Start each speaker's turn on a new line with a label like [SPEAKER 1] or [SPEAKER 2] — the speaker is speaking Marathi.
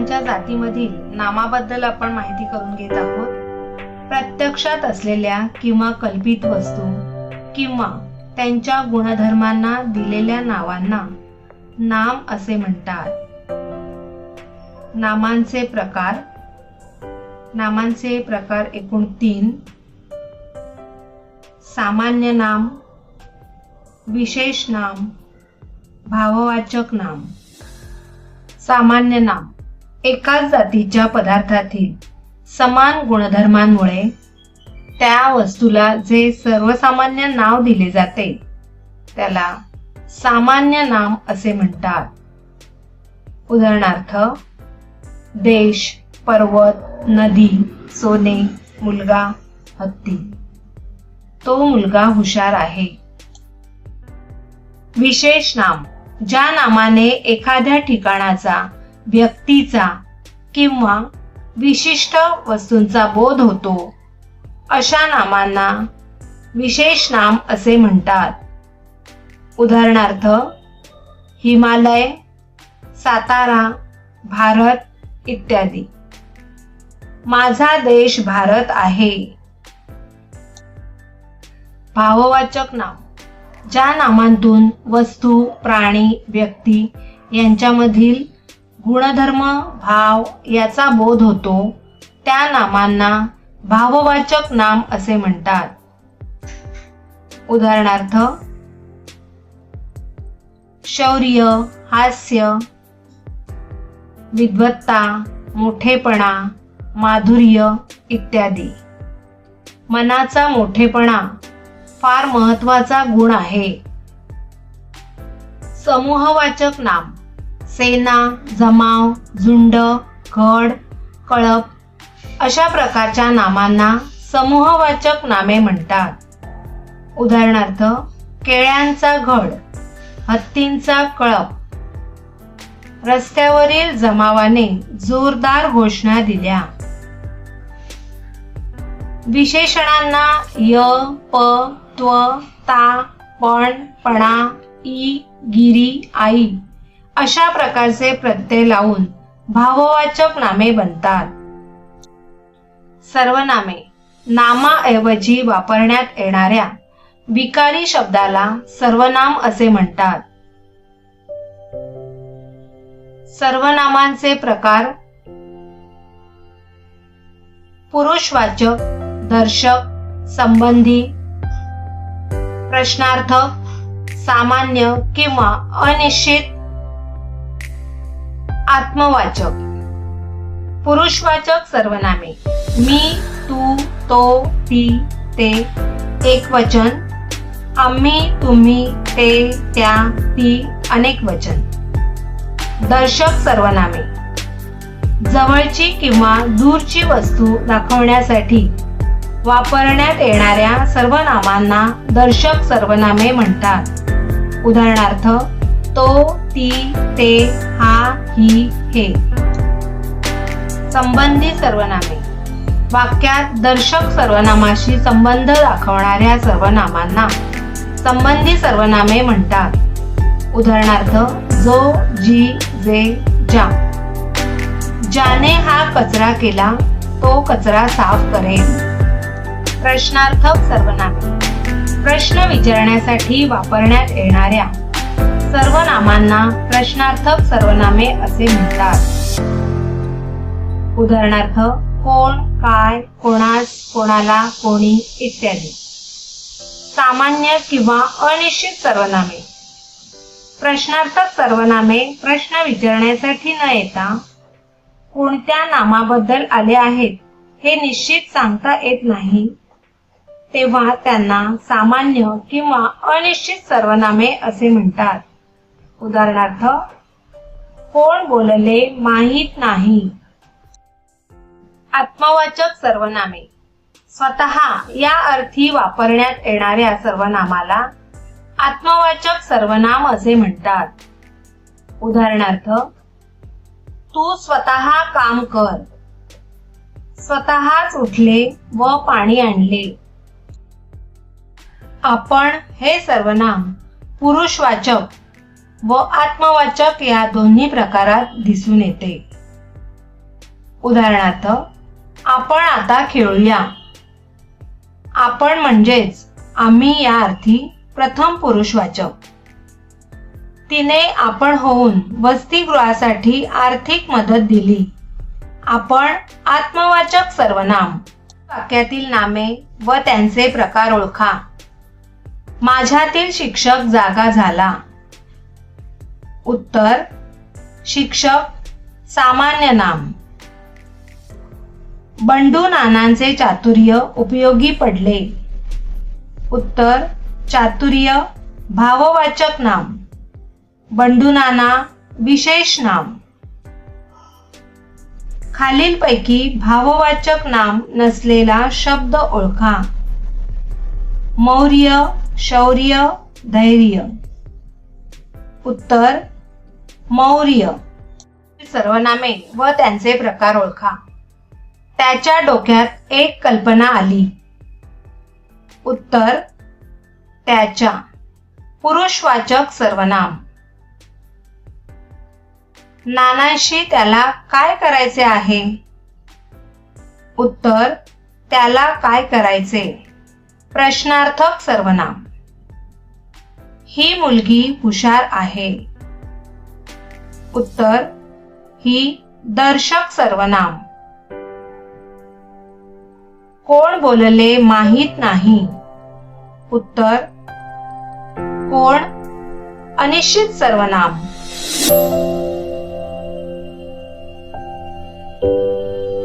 [SPEAKER 1] प्राण्यांच्या जातीमधील नामाबद्दल आपण माहिती करून घेत आहोत. प्रत्यक्षात असलेल्या किंवा कल्पित वस्तू किंवा त्यांच्या गुणधर्मांना दिलेल्या नावांना नाम असे म्हणतात. नामांचे प्रकार नामांचे प्रकार एकूण तीन. सामान्य नाम विशेष नाम भाववाचक नाम. सामान्य नाम. एकाच जातीच्या पदार्थातील समान गुणधर्मांमुळे त्या वस्तूला जे सर्वसामान्य नाव दिले जाते त्याला सामान्य नाम असे म्हणतात. उदाहरणार्थ देश पर्वत नदी सोने मुलगा हत्ती. तो मुलगा हुशार आहे. विशेष नाम ज्या नामाने एखाद्या ठिकाणाचा व्यक्तीचा किंवा विशिष्ट वस्तूंचा बोध होतो. अशा नामांना विशेष नाम असे म्हणतात. उदाहरणार्थ हिमालय सातारा भारत इत्यादी. माझा देश भारत आहे. भाववाचक नाम. ज्या नामांतून वस्तू प्राणी व्यक्ती यांच्यामधील गुणधर्म भाव याचा बोध होतो. त्या नामांना भाववाचक नाम असे म्हणतात. उदाहरणार्थ शौर्य हास्य विद्वत्ता मोठेपणा माधुर्य इत्यादी. मनाचा मोठेपणा फार महत्त्वाचा गुण आहे. समूहवाचक नाम. सेना जमाव झुंड गड कळप अशा प्रकारच्या नामांना समूहवाचक नामे म्हणतात. उदाहरणार्थ केळ्यांचा घड हत्तींचा कळप. रस्त्यावरील जमावाने जोरदार घोषणा दिल्या. विशेषणांना य प त्व ता पण पणा ई गिरी आई अशा प्रकारचे प्रत्यय लावून भाववाचक नामे बनतात. सर्वनामे नामाऐवजी वापरण्यात येणाऱ्या विकारी शब्दाला सर्वनाम असे म्हणतात. सर्वनामांचे प्रकार पुरुषवाचक दर्शक संबंधी प्रश्नार्थक सामान्य किंवा अनिश्चित आत्मवाचक. पुरुषवाचक सर्वनामे. मी तू तो ती ते एक वचन. आम्ही तुम्ही ते त्या ती अनेक वचन. दर्शक सर्वनामे. जवळची किंवा दूरची वस्तू दाखवण्यासाठी वापरण्यात येणाऱ्या सर्वनामांना दर्शक सर्वनामे म्हणतात. उदाहरणार्थ तो ती ते हा ही हे. संबंधी सर्वनामे. वाक्यात दर्शक सर्वनामाशी संबंध दाखवणाऱ्या सर्वनामांना संबंधी सर्वनामे म्हणतात. उदाहरणार्थ जो जी जे ज्या. ज्याने हा कचरा केला तो कचरा साफ करेल. प्रश्नार्थक सर्वनामे. प्रश्न विचारण्यासाठी वापरण्यात येणाऱ्या सर्वनामांना प्रश्नार्थक सर्वनामे असे म्हणतात. उदाहरणार्थ कोण काय कोणास कोणाला कोणी इत्यादी. सामान्य किंवा अनिश्चित सर्वनामे. प्रश्नार्थक सर्वनामे प्रश्न विचारण्यासाठी न येता कोणत्या नामाबद्दल आले आहेत हे निश्चित सांगता येत नाही तेव्हा त्यांना सामान्य किंवा अनिश्चित सर्वनामे असे म्हणतात. उदाहरणार्थ कोण बोलले माहीत नाही. आत्मवाचक सर्वनामे. स्वतः या अर्थी वापरण्यात येणाऱ्या सर्वनामाला आत्मवाचक सर्वनाम असे म्हणतात. उदाहरणार्थ तू स्वतः काम कर. स्वतःच उठले व पाणी आणले. आपण हे सर्वनाम पुरुषवाचक व आत्मवाचक या दोन्ही प्रकारात दिसून येते. उदाहरणार्थ आपण आता खेळूया. आपण म्हणजेच आम्ही या अर्थी प्रथम पुरुषवाचक तिने आपण होऊन वसतिगृहासाठी आर्थिक मदत दिली. आपण आत्मवाचक सर्वनाम वाक्यातील नामे व त्यांचे प्रकार ओळखा. माझ्यातील शिक्षक जागा झाला. उत्तर शिक्षक सामान्य नाम. बंडू नानांचे चातुर्य उपयोगी पडले. उत्तर चातुर्य भाववाचक नाम. बंडू नाना विशेष नाम. खालीलपैकी भाववाचक नाम नसलेला शब्द ओळखा. मौर्य शौर्य धैर्य. उत्तर मौर्य. सर्वनामे व त्यांचे प्रकार ओळखा. त्याच्या डोक्यात एक कल्पना आली. उत्तर त्याच्या. पुरुषवाचक सर्वनाम. नानाशी त्याला काय करायचे आहे? उत्तर त्याला काय करायचे? प्रश्नार्थक सर्वनाम. ही मुलगी हुशार आहे. उत्तर ही दर्शक सर्वनाम. कोण बोलले माहीत नाही. उत्तर कोण अनिश्चित सर्वनाम.